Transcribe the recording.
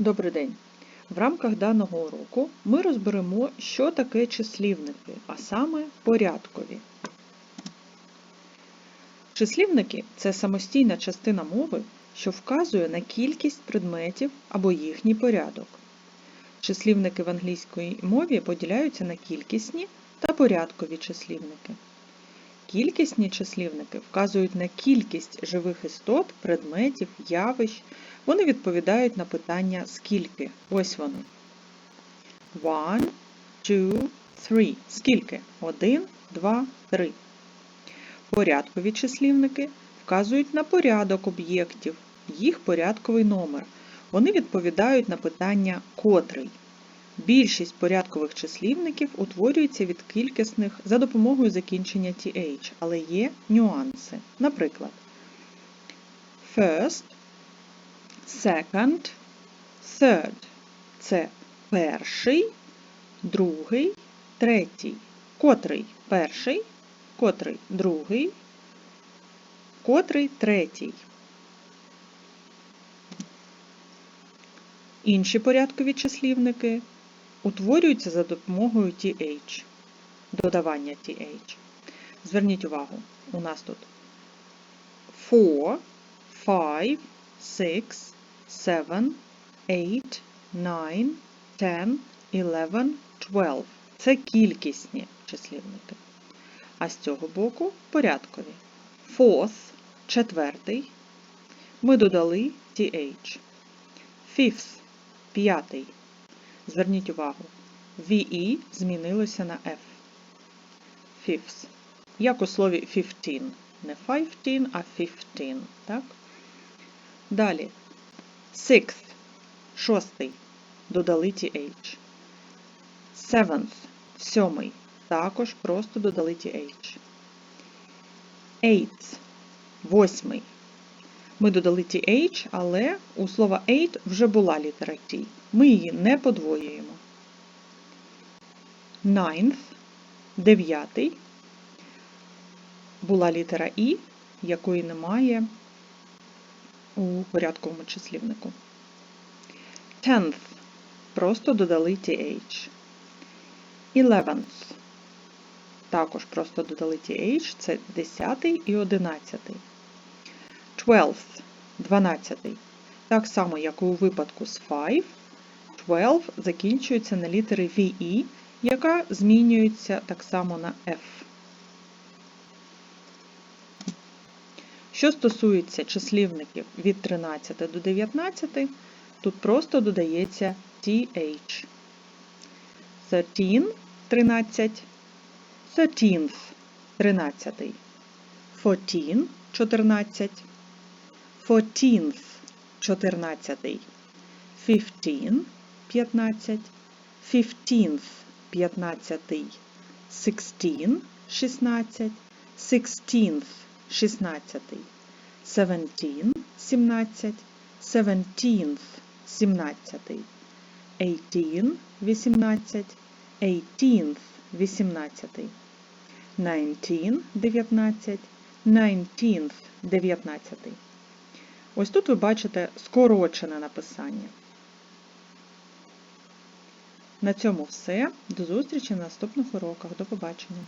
Добрий день! В рамках даного уроку ми розберемо, що таке числівники, а саме порядкові. Числівники це самостійна частина мови, що вказує на кількість предметів або їхній порядок. Числівники в англійській мові поділяються на кількісні та порядкові числівники. Кількісні числівники вказують на кількість живих істот, предметів, явищ. Вони відповідають на питання скільки. Ось вони. One, two, three. Скільки? Один, два, три. Порядкові числівники вказують на порядок об'єктів, їх порядковий номер. Вони відповідають на питання котрий. Більшість порядкових числівників утворюється від кількісних за допомогою закінчення th, але є нюанси. Наприклад, first, second, third це перший, другий, третій. Котрий перший, котрий другий, котрий третій. Інші порядкові числівники утворюються за допомогою TH, додавання TH. Зверніть увагу, у нас тут 4, 5, 6, 7, 8, 9, 10, 11, 12. Це кількісні числівники. А з цього боку порядкові. Fourth, четвертий. Ми додали TH. Fifth, п'ятий. Зверніть увагу, VE змінилося на F. Fifth. Як у слові 15. Не 15, а 15. Так? Далі. Sixth. Шостий. Додали TH. Seventh. Сьомий. Також просто додали TH. Eighth. Восьмий. Ми додали TH, але у слова eight вже була літера T. Ми її не подвоюємо. Ninth, дев'ятий, була літера І, якої немає у порядковому числівнику. Tenth, просто додали TH. Eleventh, також просто додали TH, це 10 і 11. Twelfth, 12. Так само, як і у випадку з 5, 12 закінчується на літери VE, яка змінюється так само на F. Що стосується числівників від 13 до 19, тут просто додається TH. 13 – 13, 13th – 13, 14 – 14, 14th – 14, 15 – 15, 15th – 15, 16 – 16, 16th – 16, 17 – 17, 17th – 17, 18 – 18, 18th – 18, 19 – 19, 19th – 19. Ось тут ви бачите скорочене написання. На цьому все. До зустрічі на наступних уроках. До побачення!